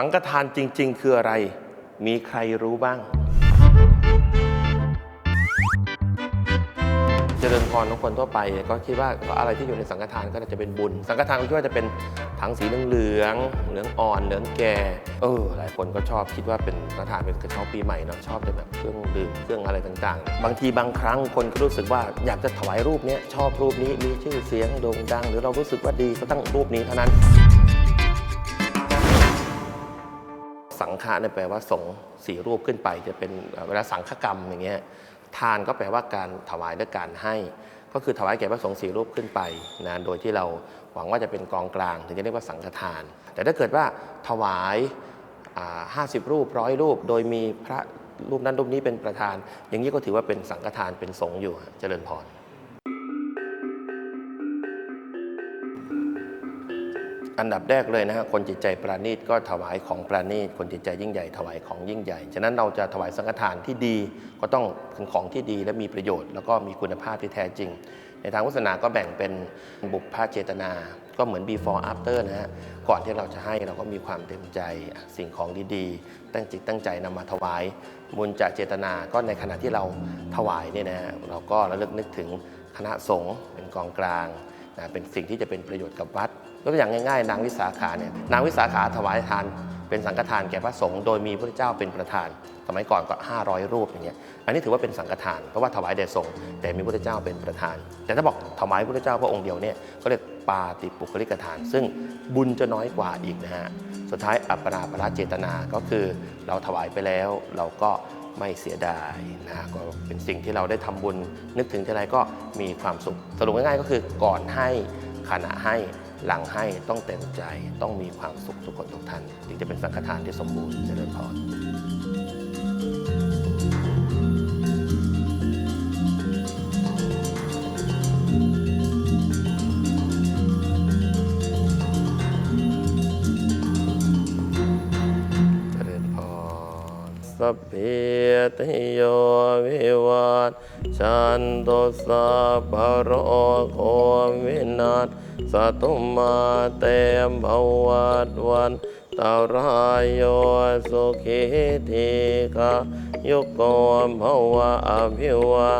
สังฆทานจริง ๆ คืออะไร มีใครรู้บ้าง เจริญพรของคนทั่วไป ก็คิดว่าอะไรที่อยู่ในสังฆทานก็น่าจะเป็นบุญ สังฆทานก็คิดว่าจะเป็นถังสีเหลืองเหลืองอ่อนเหลืองแก่ เออ หลายคนก็ชอบคิดว่าเป็นสังฆทานเป็นกระเช้าปีใหม่เนาะชอบแต่แบบเครื่องดื่มเครื่องอะไรต่างๆ บางทีบางครั้งคนก็รู้สึกว่าอยากจะถวายรูปเนี้ยชอบรูปนี้มีชื่อเสียงโด่งดัง หรือเรารู้สึกว่าดีก็ตั้งรูปนี้เท่านั้น สังฆะเนี่ยแปลว่าสงสี่รูปขึ้นไป จะเป็นเวลาสังฆกรรมอย่างเงี้ยทานก็แปลว่าการถวายและการให้ ก็คือถวายแก่พระสงฆ์สี่รูปขึ้นไปนะโดยที่เราหวังว่าจะเป็นกองกลางถึงจะเรียกว่าสังฆทาน แต่ถ้าเกิดว่าถวายห้าสิบรูปร้อยรูป โดยมีพระรูปนั้นรูปนี้เป็นประธาน อย่างนี้ก็ถือว่าเป็นสังฆทานเป็นสงฆ์อยู่เจริญพร อันดับแรกเลยนะฮะคนจิตใจปราณีตก็ถวายของปราณีตคนจิตใจยิ่งใหญ่ถวายของยิ่งใหญ่ ฉะนั้นเราจะถวายสังฆทานที่ดีก็ต้องเป็นของที่ดีและมีประโยชน์ แล้วก็มีคุณภาพที่แท้จริง ในทางพุทธศาสนาก็แบ่งเป็นบุพพเจตนา ก็เหมือน before after นะฮะก่อนที่เราจะให้เราก็มีความเต็มใจสิ่งของดีๆ ตั้งจิตตั้งใจนำมาถวายบุญจะเจตนาก็ในขณะที่เราถวายเนี่ยนะฮะเราก็ระลึกนึกถึงคณะสงฆ์เป็นกองกลาง นะเป็นสิ่งที่จะเป็นประโยชน์กับวัดยกตัวอย่างง่ายๆ นางวิสาขาเนี่ยนางวิสาขาถวายทาน เป็นสังฆทานแก่พระสงฆ์โดยมีพระเจ้าเป็นประธาน สมัยก่อนก็ 500 รูปอย่างเงี้ยอันนี้ถือว่าเป็นสังฆทานเพราะว่าถวายแด่สงฆ์แต่มีพระเจ้าเป็นประธาน แต่ถ้าบอกถวายพระเจ้าพระองค์เดียวเนี่ยก็เรียกปาติปุคลิกทาน ซึ่งบุญจะน้อยกว่าอีกนะฮะสุดท้ายอัปปนาปราเจตนาก็คือเราถวายไปแล้วเราก็ ไม่เสียดายนะก็เป็นสิ่งที่เราได้ทำบุญนึกถึงทีไรก็มีความสุข สรุปง่ายๆก็คือก่อนให้ขณะให้หลังให้ต้องเต็มใจต้องมีความสุขทุกคนทุกท่าน ถึงจะเป็นสังฆทานที่สมบูรณ์เจริญพร สัพเพติโยวิวัตชันตุสัพพโรโควินัสสตุมาเตมภวัตวันตารายโยสุขิทีกายุโกภวะอภิวา